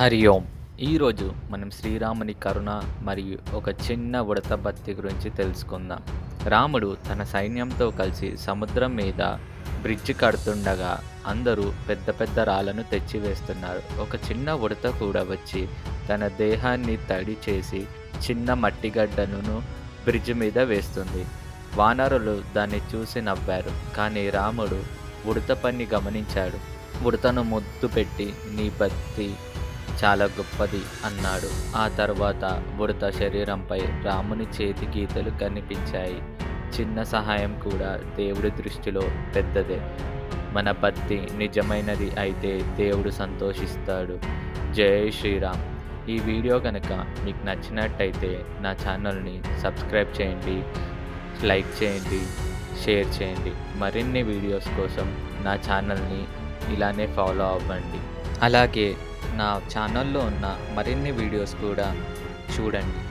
హరి ఓం. ఈరోజు మనం శ్రీరాముని కరుణ మరియు ఒక చిన్న ఉడత భక్తి గురించి తెలుసుకుందాం. రాముడు తన సైన్యంతో కలిసి సముద్రం మీద బ్రిడ్జ్ కడుతుండగా అందరూ పెద్ద పెద్ద రాళ్ళను తెచ్చివేస్తున్నారు. ఒక చిన్న ఉడత కూడా వచ్చి తన దేహాన్ని తడి చేసి చిన్న మట్టిగడ్డను బ్రిడ్జ్ మీద వేస్తుంది. వానరులు దాన్ని చూసి నవ్వారు కానీ రాముడు ఉడత పని గమనించాడు. ఉడతను ముద్దు పెట్టి నీ భక్తి చాలా గొప్పది అన్నాడు. ఆ తర్వాత ఉడత శరీరంపై రాముని చేతి గీతలు కనిపించాయి. చిన్న సహాయం కూడా దేవుడి దృష్టిలో పెద్దదే. మన భక్తి నిజమైనది అయితే దేవుడు సంతోషిస్తాడు. జై శ్రీరామ్. ఈ వీడియో కనుక మీకు నచ్చినట్టయితే నా ఛానల్ని సబ్స్క్రైబ్ చేయండి లైక్ చేయండి షేర్ చేయండి. మరిన్ని వీడియోస్ కోసం నా ఛానల్ని ఇలానే ఫాలో అవ్వండి. అలాగే నా ఛానల్లో ఉన్న మరిన్ని వీడియోస్ కూడా చూడండి.